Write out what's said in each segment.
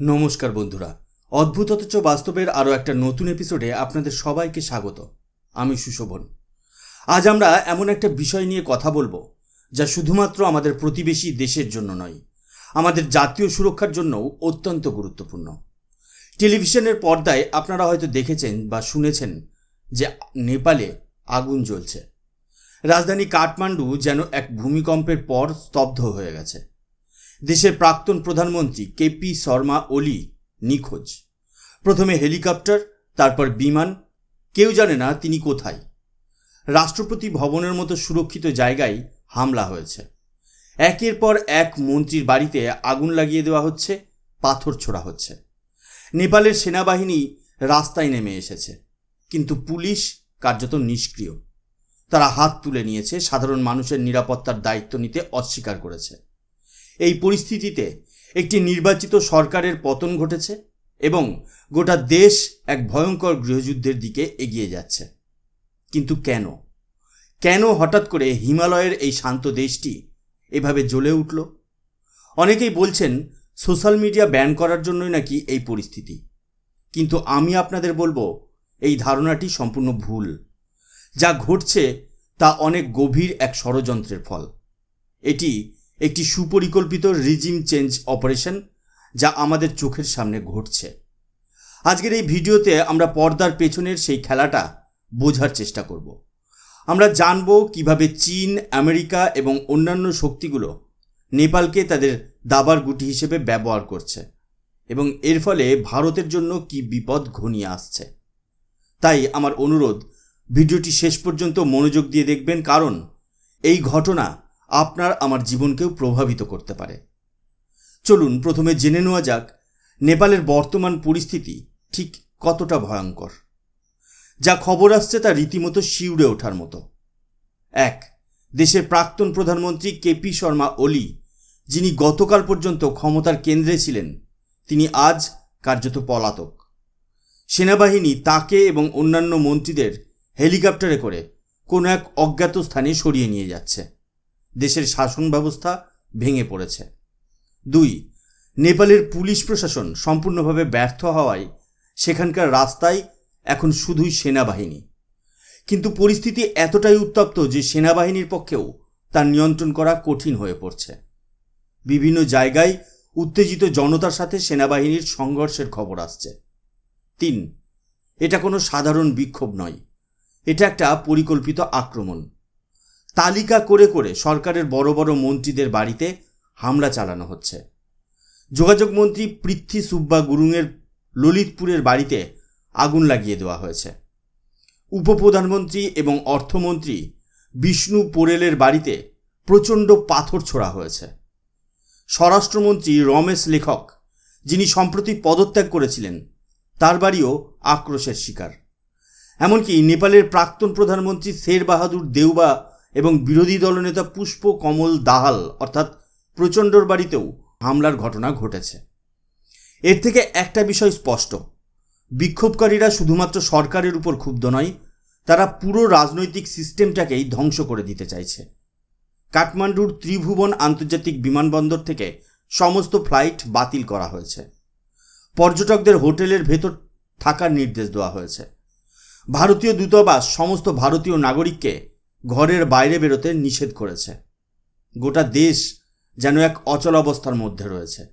নমস্কার বন্ধুরা। অদ্ভুত অথচ বাস্তবের আরও একটা নতুন এপিসোডে আপনাদের সবাইকে স্বাগত। আমি সুশোভন। আজ আমরা এমন একটা বিষয় নিয়ে কথা বলব, যা শুধুমাত্র আমাদের প্রতিবেশী দেশের জন্য নয়, আমাদের জাতীয় সুরক্ষার জন্যও অত্যন্ত গুরুত্বপূর্ণ। টেলিভিশনের পর্দায় আপনারা হয়তো দেখেছেন বা শুনেছেন যে নেপালে আগুন জ্বলছে। রাজধানী কাঠমান্ডু যেন এক ভূমিকম্পের পর স্তব্ধ হয়ে গেছে। দেশের প্রাক্তন প্রধানমন্ত্রী কেপি শর্মা ওলি নিখোঁজ। প্রথমে হেলিকপ্টার, তারপর বিমান, কেউ জানে না তিনি কোথায়। রাষ্ট্রপতি ভবনের মতো সুরক্ষিত জায়গায় হামলা হয়েছে। একের পর এক মন্ত্রীর বাড়িতে আগুন লাগিয়ে দেওয়া হচ্ছে, পাথর ছোড়া হচ্ছে। নেপালের সেনাবাহিনী রাস্তায় নেমে এসেছে, কিন্তু পুলিশ কার্যত নিষ্ক্রিয়। তারা হাত তুলে নিয়েছে, সাধারণ মানুষের নিরাপত্তার দায়িত্ব নিতে অস্বীকার করেছে। এই পরিস্থিতিতে একটি নির্বাচিত সরকারের পতন ঘটেছে এবং গোটা দেশ এক ভয়ঙ্কর গৃহযুদ্ধের দিকে এগিয়ে যাচ্ছে। কিন্তু কেন? কেন হঠাৎ করে হিমালয়ের এই শান্ত দেশটি এভাবে জ্বলে উঠল? অনেকেই বলছেন, সোশ্যাল মিডিয়া ব্যান করার জন্যই নাকি এই পরিস্থিতি। কিন্তু আমি আপনাদের বলব, এই ধারণাটি সম্পূর্ণ ভুল। যা ঘটছে তা অনেক গভীর এক ষড়যন্ত্রের ফল। এটি একটি সুপরিকল্পিত রিজিম চেঞ্জ অপারেশন যা আমাদের চোখের সামনে ঘটছে। আজকের এই ভিডিওতে আমরা পর্দার পেছনের সেই খেলাটা বোঝার চেষ্টা করব। আমরা জানব কীভাবে চীন, আমেরিকা এবং অন্যান্য শক্তিগুলো নেপালকে তাদের দাবার গুটি হিসেবে ব্যবহার করছে এবং এর ফলে ভারতের জন্য কি বিপদ ঘনিয়ে আসছে। তাই আমার অনুরোধ, ভিডিওটি শেষ পর্যন্ত মনোযোগ দিয়ে দেখবেন, কারণ এই ঘটনা আপনার আমার জীবনকেও প্রভাবিত করতে পারে। চলুন প্রথমে জেনে নেওয়া যাক নেপালের বর্তমান পরিস্থিতি ঠিক কতটা ভয়ঙ্কর। যা খবর আসছে তা রীতিমতো শিউড়ে ওঠার মতো। এক, দেশের প্রাক্তন প্রধানমন্ত্রী কেপি শর্মা ওলি, যিনি গতকাল পর্যন্ত ক্ষমতার কেন্দ্রে ছিলেন, তিনি আজ কার্যত পলাতক। সেনাবাহিনী তাকে এবং অন্যান্য মন্ত্রীদের হেলিকপ্টারে করে কোনো এক অজ্ঞাত স্থানে সরিয়ে নিয়ে যাচ্ছে। দেশের শাসন ব্যবস্থা ভেঙে পড়েছে। দুই, নেপালের পুলিশ প্রশাসন সম্পূর্ণভাবে ব্যর্থ হওয়ায় সেখানকার রাস্তায় এখন শুধুই সেনাবাহিনী। কিন্তু পরিস্থিতি এতটাই উত্তপ্ত যে সেনাবাহিনীর পক্ষেও তার নিয়ন্ত্রণ করা কঠিন হয়ে পড়ছে। বিভিন্ন জায়গায় উত্তেজিত জনতার সাথে সেনাবাহিনীর সংঘর্ষের খবর আসছে। তিন, এটা কোনো সাধারণ বিক্ষোভ নয়। এটা একটা পরিকল্পিত আক্রমণ। তালিকা করে করে সরকারের বড় বড় মন্ত্রীদের বাড়িতে হামলা চালানো হচ্ছে। যোগাযোগ মন্ত্রী পৃথ্বী সুব্বা গুরুংয়ের ললিতপুরের বাড়িতে আগুন লাগিয়ে দেওয়া হয়েছে। উপপ্রধানমন্ত্রী এবং অর্থমন্ত্রী বিষ্ণু পোরেলের বাড়িতে প্রচণ্ড পাথর ছোড়া হয়েছে। স্বরাষ্ট্রমন্ত্রী রমেশ লেখক, যিনি সম্প্রতি পদত্যাগ করেছিলেন, তার বাড়িও আক্রোশের শিকার। এমনকি নেপালের প্রাক্তন প্রধানমন্ত্রী শের বাহাদুর দেউবা এবং বিরোধী দলনেতা পুষ্প কমল দাহাল, অর্থাৎ প্রচণ্ডর বাড়িতেও হামলার ঘটনা ঘটেছে। এর থেকে একটা বিষয় স্পষ্ট। বিক্ষোভকারীরা শুধুমাত্র সরকারের উপর ক্ষুব্ধ নয়, তারা পুরো রাজনৈতিক সিস্টেমটাকেই ধ্বংস করে দিতে চাইছে। কাঠমান্ডুর ত্রিভুবন আন্তর্জাতিক বিমানবন্দর থেকে সমস্ত ফ্লাইট বাতিল করা হয়েছে। পর্যটকদের হোটেলের ভেতর থাকার নির্দেশ দেওয়া হয়েছে। ভারতীয় দূতাবাস, সমস্ত ভারতীয় নাগরিককে ঘরের বাইরে বেরোতে নিষেধ করেছে। গোটা দেশ যেন এক অচল অবস্থার মধ্যে রয়েছে।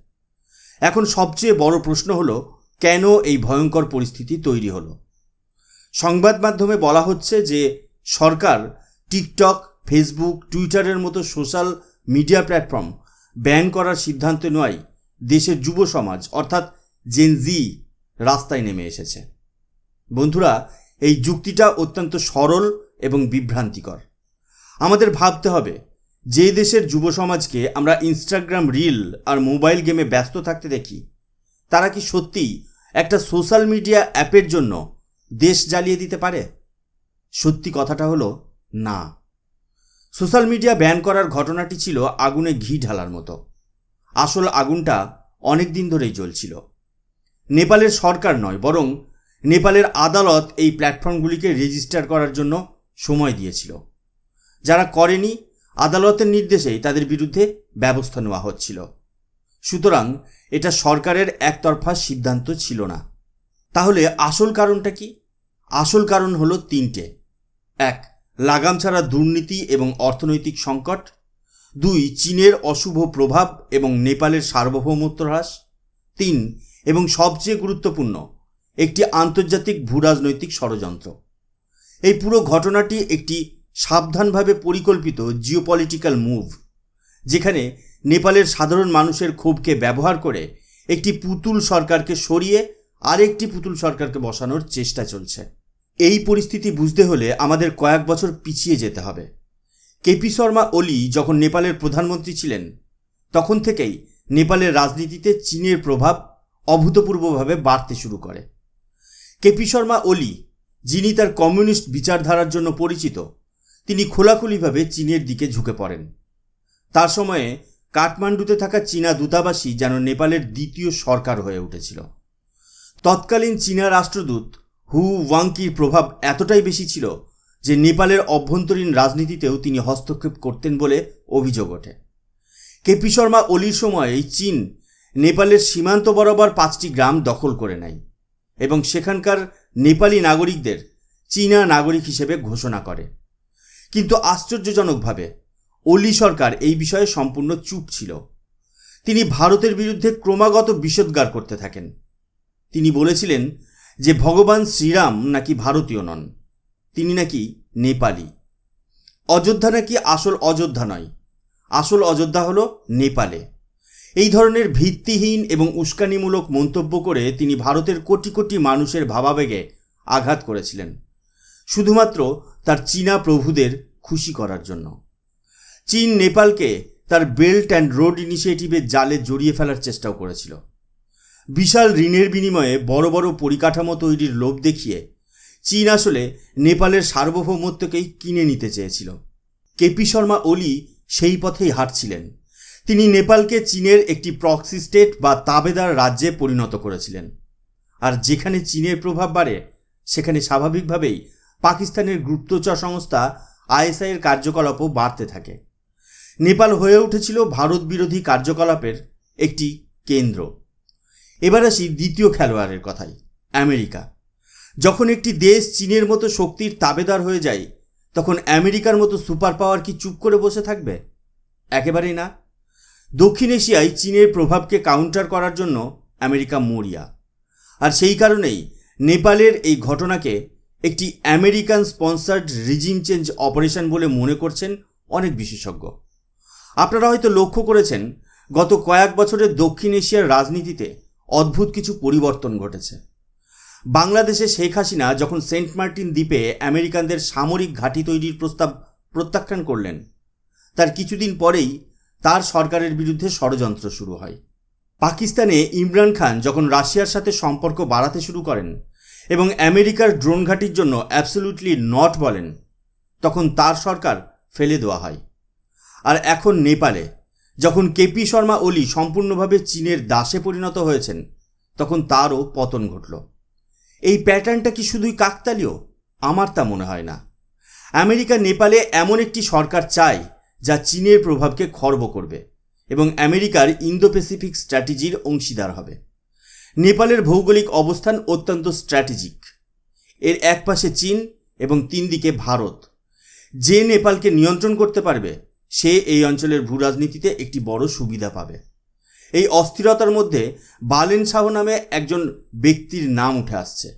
এখন সবচেয়ে বড় প্রশ্ন হলো, কেন এই ভয়ঙ্কর পরিস্থিতি তৈরি হলো? সংবাদ মাধ্যমে বলা হচ্ছে যে, সরকার টিকটক, ফেসবুক, টুইটারের মতো সোশ্যাল মিডিয়া প্ল্যাটফর্ম ব্যান করার সিদ্ধান্ত নেওয়ায় দেশের যুব সমাজ, অর্থাৎ জেনজি রাস্তায় নেমে এসেছে। বন্ধুরা, এই যুক্তিটা অত্যন্ত সরল এবং বিভ্রান্তিকর। আমাদের ভাবতে হবে, যে দেশের যুব সমাজকে আমরা ইনস্টাগ্রাম রিল আর মোবাইল গেমে ব্যস্ত থাকতে দেখি, তারা কি সত্যিই একটা সোশ্যাল মিডিয়া অ্যাপের জন্য দেশ জ্বালিয়ে দিতে পারে? সত্যি কথাটা হলো, না। সোশ্যাল মিডিয়া ব্যান করার ঘটনাটি ছিল আগুনে ঘি ঢালার মতো। আসল আগুনটা অনেক দিন ধরেই জ্বলছিল। নেপালের সরকার নয়, বরং নেপালের আদালত এই প্ল্যাটফর্মগুলিকে রেজিস্টার করার জন্য সময় দিয়েছিল। যারা করেনি, আদালতের নির্দেশেই তাদের বিরুদ্ধে ব্যবস্থা নেওয়া হচ্ছিল। সুতরাং এটা সরকারের একতরফা সিদ্ধান্ত ছিল না। তাহলে আসল কারণটা কি? আসল কারণ হলো তিনটে। এক, লাগাম ছাড়া দুর্নীতি এবং অর্থনৈতিক সংকট। দুই, চীনের অশুভ প্রভাব এবং নেপালের সার্বভৌমত্ব হ্রাস। তিন, এবং সবচেয়ে গুরুত্বপূর্ণ, একটি আন্তর্জাতিক ভূরাজনৈতিক ষড়যন্ত্র। এই পুরো ঘটনাটি একটি সাবধানভাবে পরিকল্পিত জিওপলিটিক্যাল মুভ যেখানে নেপালের সাধারণ মানুষের ক্ষোভকে ব্যবহার করে একটি পুতুল সরকারকে সরিয়ে আরেকটি পুতুল সরকারকে বসানোর চেষ্টা চলছে। এই পরিস্থিতি বুঝতে হলে আমাদের কয়েক বছর পিছিয়ে যেতে হবে। কেপি শর্মা ওলি যখন নেপালের প্রধানমন্ত্রী ছিলেন, তখন থেকেই নেপালের রাজনীতিতে চীনের প্রভাব অভূতপূর্বভাবে বাড়তে শুরু করে। কেপি শর্মা ওলি যিনি তার কমিউনিস্ট বিচারধারার জন্য পরিচিত, তিনি খোলাখুলিভাবে চীনের দিকে ঝুঁকে পড়েন। তার সময়ে কাঠমান্ডুতে থাকা চীনা দূতাবাসী যেন নেপালের দ্বিতীয় সরকার হয়ে উঠেছিল। তৎকালীন চীনা রাষ্ট্রদূত হু ওয়াংকির প্রভাব এতটাই বেশি ছিল যে নেপালের অভ্যন্তরীণ রাজনীতিতেও তিনি হস্তক্ষেপ করতেন বলে অভিযোগ ওঠে। কেপি শর্মা অলির সময়ে চীন নেপালের সীমান্ত বরাবর পাঁচটি গ্রাম দখল করে নেয় এবং সেখানকার নেপালি নাগরিকদের চীনা নাগরিক হিসেবে ঘোষণা করে। কিন্তু আশ্চর্যজনকভাবে অলি সরকার এই বিষয়ে সম্পূর্ণ চুপ ছিল। তিনি ভারতের বিরুদ্ধে ক্রমাগত বিষোদ্গার করতে থাকেন। তিনি বলেছিলেন যে ভগবান শ্রীরাম নাকি ভারতীয় নন, তিনি নাকি নেপালি। অযোধ্যা নাকি আসল অযোধ্যা নয়, আসল অযোধ্যা হলো নেপালে। এই ধরনের ভিত্তিহীন এবং উস্কানিমূলক মন্তব্য করে তিনি ভারতের কোটি কোটি মানুষের ভাবাবেগে আঘাত করেছিলেন। শুধুমাত্র তার চীনা প্রভুদের খুশি করার জন্য। চীন নেপালকে তার বেল্ট অ্যান্ড রোড ইনিশিয়েটিভের জালে জড়িয়ে ফেলার চেষ্টাও করেছিল। বিশাল ঋণের বিনিময়ে বড় বড় পরিকাঠামো তৈরির লোভ দেখিয়ে চীন আসলে নেপালের সার্বভৌমত্বকেই কিনে নিতে চেয়েছিল। কেপি শর্মা ওলি সেই পথেই হাঁটছিলেন। তিনি নেপালকে চীনের একটি প্রক্সি স্টেট বা তাবেদার রাজ্যে পরিণত করেছিলেন। আর যেখানে চীনের প্রভাব বাড়ে, সেখানে স্বাভাবিকভাবেই পাকিস্তানের গুপ্তচর সংস্থা আইএসআইয়ের কার্যকলাপও বাড়তে থাকে। নেপাল হয়ে উঠেছিল ভারত বিরোধী কার্যকলাপের একটি কেন্দ্র। এবার আসি দ্বিতীয় খেলোয়াড়ের কথাই, আমেরিকা। যখন একটি দেশ চীনের মতো শক্তির তাবেদার হয়ে যায়, তখন আমেরিকার মতো সুপার পাওয়ার কি চুপ করে বসে থাকবে? একেবারেই না। দক্ষিণ এশিয়ায় চীনের প্রভাবকে কাউন্টার করার জন্য আমেরিকা মরিয়া। আর সেই কারণেই নেপালের এই ঘটনাকে একটি American sponsored regime change operation বলে মনে করছেন অনেক বিশেষজ্ঞ। আপনারা হয়তো লক্ষ্য করেছেন, গত কয়েক বছরের দক্ষিণ এশিয়ার রাজনীতিতে অদ্ভুত কিছু পরিবর্তন ঘটেছে। বাংলাদেশে শেখ হাসিনা যখন সেন্ট মার্টিন দ্বীপে আমেরিকানদের সামরিক ঘাঁটি তৈরির প্রস্তাব প্রত্যাখ্যান করলেন, তার কিছুদিন পরেই তার সরকারের বিরুদ্ধে ষড়যন্ত্র শুরু হয়। পাকিস্তানে ইমরান খান যখন রাশিয়ার সাথে সম্পর্ক বাড়াতে শুরু করেন এবং আমেরিকার ড্রোন ঘাঁটির জন্য অ্যাবসলিউটলি নট বলেন, তখন তার সরকার ফেলে দেওয়া হয়। আর এখন নেপালে, যখন কেপি শর্মা ওলি সম্পূর্ণভাবে চীনের দাসে পরিণত হয়েছেন, তখন তারও পতন ঘটল। এই প্যাটার্নটা কি শুধুই কাকতালীয়? আমার তা মনে হয় না। আমেরিকা নেপালে এমন একটি সরকার চায় যা চীনের প্রভাবকে খর্ব করবে এবং আমেরিকার ইন্দো প্যাসিফিক স্ট্র্যাটেজির অংশীদার হবে। নেপালের ভৌগোলিক অবস্থান অত্যন্ত স্ট্র্যাটেজিক। এর এক পাশে চীন এবং তিন দিকে ভারত। যে নেপালকে নিয়ন্ত্রণ করতে পারবে, সে এই অঞ্চলের ভূরাজনীতিতে একটি বড় সুবিধা পাবে। এই অস্থিরতার মধ্যে বালেন শাহ নামে একজন ব্যক্তির নাম উঠে আসছে,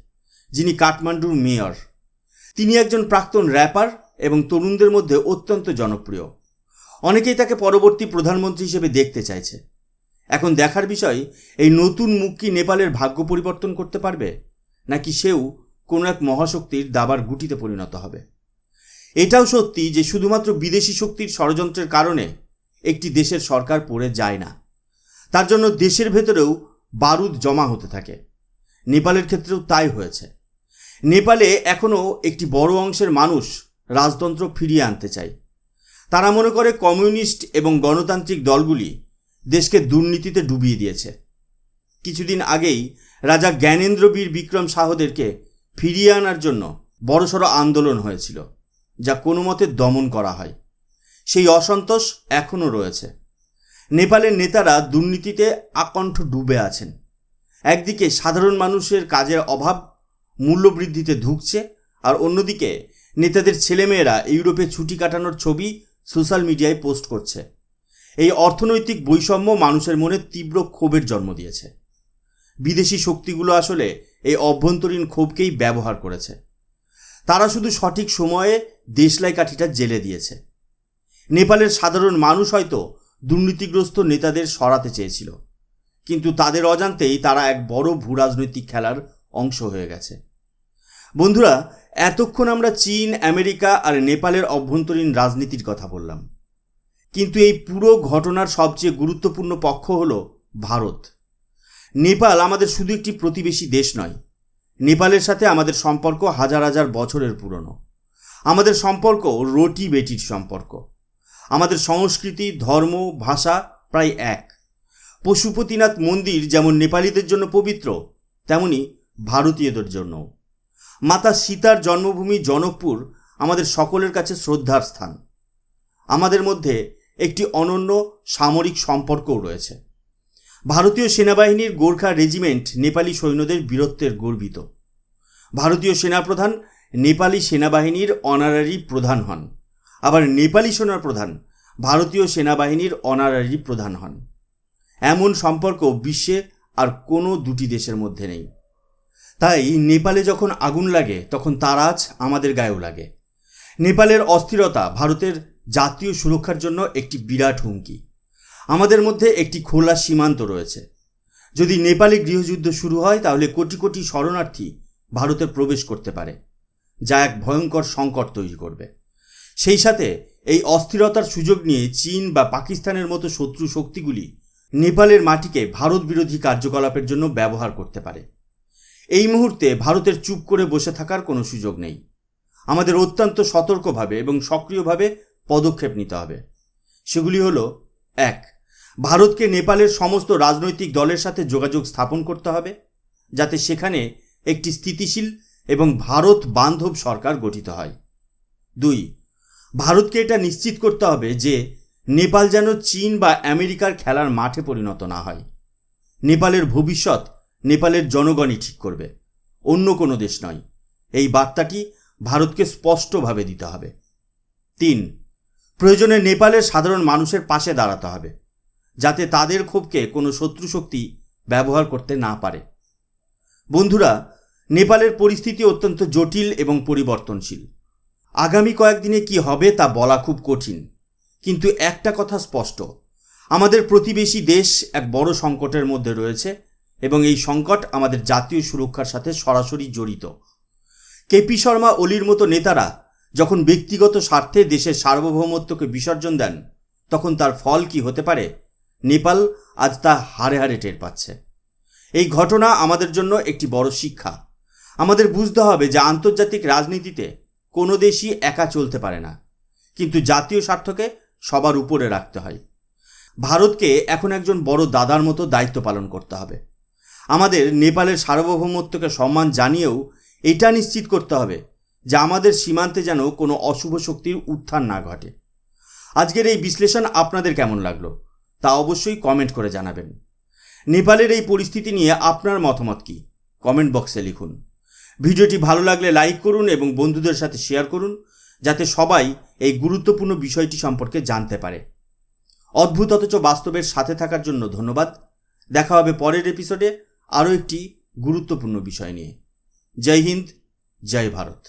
যিনি কাঠমান্ডুর মেয়র। তিনি একজন প্রাক্তন র্যাপার এবং তরুণদের মধ্যে অত্যন্ত জনপ্রিয়। অনেকেই তাকে পরবর্তী প্রধানমন্ত্রী হিসেবে দেখতে চাইছে। এখন দেখার বিষয়, এই নতুন মুখ কি নেপালের ভাগ্য পরিবর্তন করতে পারবে? নাকি সেও কোনো এক মহাশক্তির দাবার গুটিতে পরিণত হবে? এটাও সত্যি যে শুধুমাত্র বিদেশি শক্তির ষড়যন্ত্রের কারণে একটি দেশের সরকার পড়ে যায় না। তার জন্য দেশের ভেতরেও বারুদ জমা হতে থাকে। নেপালের ক্ষেত্রেও তাই হয়েছে। নেপালে এখনও একটি বড় অংশের মানুষ রাজতন্ত্র ফিরিয়ে আনতে চায়। তারা মনে করে কমিউনিস্ট এবং গণতান্ত্রিক দলগুলি দেশকে দুর্নীতিতে ডুবিয়ে দিয়েছে। কিছুদিন আগেই রাজা জ্ঞানেন্দ্র বীর বিক্রম শাহদেরকে ফিরিয়ে আনার জন্য বড়সড় আন্দোলন হয়েছিল, যা কোনো মতে দমন করা হয়। সেই অসন্তোষ এখনও রয়েছে। নেপালের নেতারা দুর্নীতিতে আকণ্ঠ ডুবে আছেন। একদিকে সাধারণ মানুষের কাজের অভাব মূল্যবৃদ্ধিতে ধুঁকছে, আর অন্যদিকে নেতাদের ছেলেমেয়েরা ইউরোপে ছুটি কাটানোর ছবি সোশ্যাল মিডিয়ায় পোস্ট করছে। এই অর্থনৈতিক বৈষম্য মানুষের মনে তীব্র ক্ষোভের জন্ম দিয়েছে। বিদেশি শক্তিগুলো আসলে এই অভ্যন্তরীণ ক্ষোভকেই ব্যবহার করেছে। তারা শুধু সঠিক সময়ে দেশলাই কাঠিটা জেলে দিয়েছে। নেপালের সাধারণ মানুষ হয়তো দুর্নীতিগ্রস্ত নেতাদের সরাতে চেয়েছিল, কিন্তু তাদের অজান্তেই তারা এক বড় ভূরাজনৈতিক খেলার অংশ হয়ে গেছে। বন্ধুরা, এতক্ষণ আমরা চীন, আমেরিকা আর নেপালের অভ্যন্তরীণ রাজনীতির কথা বললাম। কিন্তু এই পুরো ঘটনার সবচেয়ে গুরুত্বপূর্ণ পক্ষ হল ভারত। নেপাল আমাদের শুধু একটি প্রতিবেশী দেশ নয়, নেপালের সাথে আমাদের সম্পর্ক হাজার হাজার বছরের পুরনো। আমাদের সম্পর্ক রুটি বেটির সম্পর্ক। আমাদের সংস্কৃতি, ধর্ম, ভাষা প্রায় এক। পশুপতিনাথ মন্দির যেমন নেপালিদের জন্য পবিত্র, তেমনি ভারতীয়দের জন্য মাতা সীতার জন্মভূমি জনকপুর আমাদের সকলের কাছে শ্রদ্ধার স্থান। আমাদের মধ্যে একটি অনন্য সামরিক সম্পর্কও রয়েছে। ভারতীয় সেনাবাহিনীর গোর্খা রেজিমেন্ট নেপালি সৈন্যদের বীরত্বের গর্বিত। ভারতীয় সেনাপ্রধান নেপালি সেনাবাহিনীর অনারারি প্রধান হন। আবার নেপালি সেনাপ্রধান ভারতীয় সেনাবাহিনীর অনারারি প্রধান হন। এমন সম্পর্ক বিশ্বে আর কোনো দুটি দেশের মধ্যে নেই। তাই নেপালে যখন আগুন লাগে, তখন তার আজ আমাদের গায়েও লাগে। নেপালের অস্থিরতা ভারতের জাতীয় সুরক্ষার জন্য একটি বিরাট হুমকি। আমাদের মধ্যে একটি খোলা সীমান্ত রয়েছে। যদি নেপালে গৃহযুদ্ধ শুরু হয়, তাহলে কোটি কোটি শরণার্থী ভারতে প্রবেশ করতে পারে, যা এক ভয়ঙ্কর সংকট তৈরি করবে। সেই সাথে এই অস্থিরতার সুযোগ নিয়ে চীন বা পাকিস্তানের মতো শত্রু শক্তিগুলি নেপালের মাটিকে ভারত বিরোধী কার্যকলাপের জন্য ব্যবহার করতে পারে। এই মুহূর্তে ভারতের চুপ করে বসে থাকার কোনো সুযোগ নেই। আমাদের অত্যন্ত সতর্কভাবে এবং সক্রিয়ভাবে পদক্ষেপ নিতে হবে। সেগুলি হল, এক, ভারতকে নেপালের সমস্ত রাজনৈতিক দলের সাথে যোগাযোগ স্থাপন করতে হবে, যাতে সেখানে একটি স্থিতিশীল এবং ভারত বান্ধব সরকার গঠিত হয়। দুই, ভারতকে এটা নিশ্চিত করতে হবে যে নেপাল যেন চীন বা আমেরিকার খেলার মাঠে পরিণত না হয়। নেপালের ভবিষ্যৎ নেপালের জনগণই ঠিক করবে। অন্য কোনো দেশ নয়। এই বার্তাটি ভারতকে স্পষ্টভাবে দিতে হবে। তিন, প্রয়োজনে নেপালের সাধারণ মানুষের পাশে দাঁড়াতে হবে, যাতে তাদের ক্ষোভকে কোনো শত্রু শক্তি ব্যবহার করতে না পারে। বন্ধুরা, নেপালের পরিস্থিতি অত্যন্ত জটিল এবং পরিবর্তনশীল। আগামী কয়েকদিনে কি হবে তা বলা খুব কঠিন। কিন্তু একটা কথা স্পষ্ট, আমাদের প্রতিবেশী দেশ এক বড় সংকটের মধ্যে রয়েছে। এবং এই সংকট আমাদের জাতীয় সুরক্ষার সাথে সরাসরি জড়িত। কেপি শর্মা ওলির মতো নেতারা যখন ব্যক্তিগত স্বার্থে দেশের সার্বভৌমত্বকে বিসর্জন দেন, তখন তার ফল কি হতে পারে? নেপাল আজ তা হারে হারে টের পাচ্ছে। এই ঘটনা আমাদের জন্য একটি বড় শিক্ষা। আমাদের বুঝতে হবে যে আন্তর্জাতিক রাজনীতিতে কোনো দেশই একা চলতে পারে না, কিন্তু জাতীয় স্বার্থকে সবার উপরে রাখতে হয়। ভারতকে এখন একজন বড় দাদার মতো দায়িত্ব পালন করতে হবে। আমাদের নেপালের সার্বভৌমত্বকে সম্মান জানিয়েও এটা নিশ্চিত করতে হবে যে আমাদের সীমান্তে যেন কোনো অশুভ শক্তির উত্থান না ঘটে। আজকের এই বিশ্লেষণ আপনাদের কেমন লাগল তা অবশ্যই কমেন্ট করে জানাবেন। নেপালের এই পরিস্থিতি নিয়ে আপনার মতামত কি? কমেন্ট বক্সে লিখুন। ভিডিওটি ভালো লাগলে লাইক করুন এবং বন্ধুদের সাথে শেয়ার করুন যাতে সবাই এই গুরুত্বপূর্ণ বিষয়টি সম্পর্কে জানতে পারে। অদ্ভুত অথচ বাস্তবের সাথে থাকার জন্য ধন্যবাদ। দেখা হবে পরের এপিসোডে আরও একটি গুরুত্বপূর্ণ বিষয় নিয়ে। জয় হিন্দ জয় ভারত।